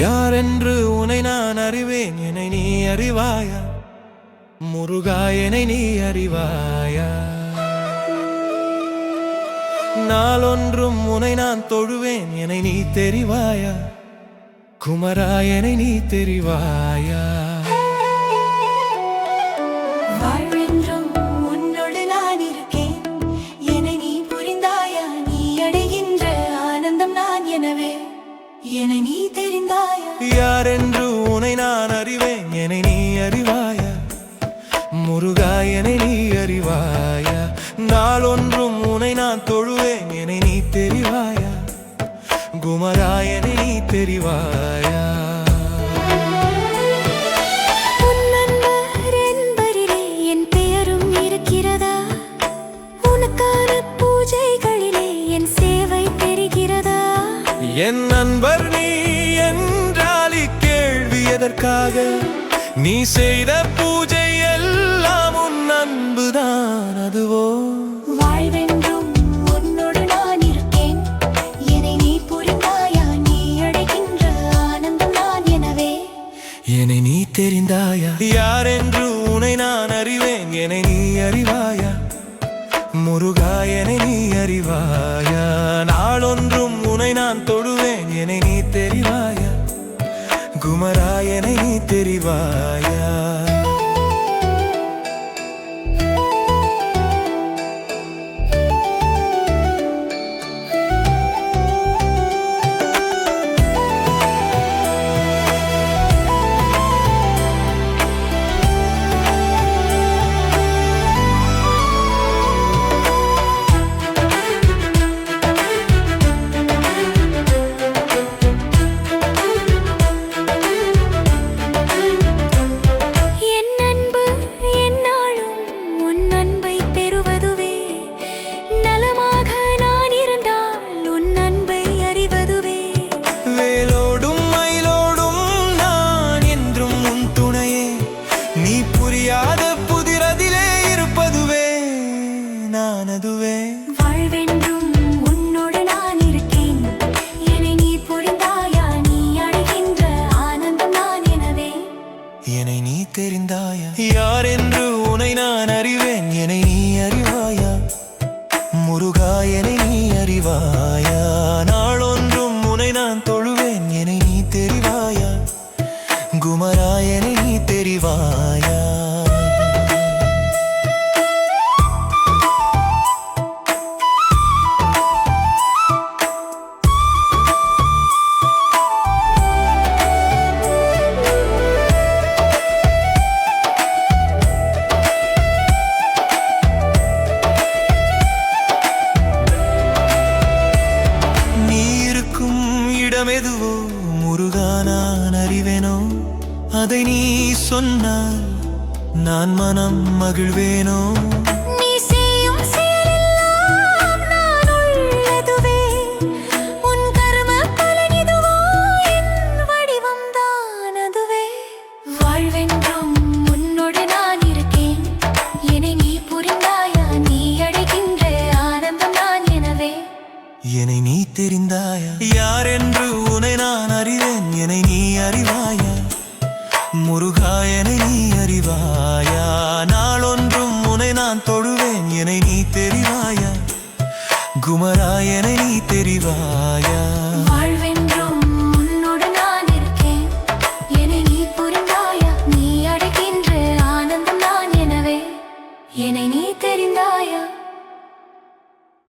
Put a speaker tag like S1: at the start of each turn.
S1: யார் என்று உனை நான் அறிவேன்? என்னை நீ அறிவாயா? முருகா என்னை நீ அறிவாயா? நாளொன்றும் உனை நான் தொழுவேன். என்னை நீ தெரிவாயா? குமரா என்னை நீ தெரிவாயா? என்று நான் அறிவேன். என்னை நீ அறிவாயா? முருகா என்னை நீ அறிவாயா? நாளொன்றும் உனை நான் தொழுவேன். என்னை நீ தெரிவாயா? குமரா எதற்காக நீ செய்த பூஜை எல்லாம் உன் அன்புதான் அதுவோ?
S2: வாழ்வென்றும் உன்னோடு நான் இருக்கேன். என்னை நீ புரிந்தாயா? நீ அடைகின்ற ஆனந்தம் நான் எனவே.
S1: என்னை நீ தெரிந்தாயா? யார் என்று உனை நான் அறிவேன்? என்னை நீ அறிவாயா? முருகா என்னை நீ அறிவாயா? நாளொன்றும் உனை நான் தொழுவேன் குமராயனை தெரிவாயா? முருகா என்னை நீ அறிவாயா? நாளொன்றும் உனை நான் தொழுவேன் என்னை நீ தெரிவாயா? குமரா என்னை நீ தெரிவாயா? நான் அறிவேனோ? அதை நீ சொன்னால் நான் மனம் மகிழ்வேனோ?
S2: என்னை நீ
S1: தெரிந்தாயா? யார் என்று உனை நான் அறிவேன். என்னை அறிவாயா? முருகாயனை நீ அறிவாயா? நாளொன்றும் உனை நான் தொழுவேன் என்னை நீ தெரிவாயா? குமராயனை நீ தெரிவாயா?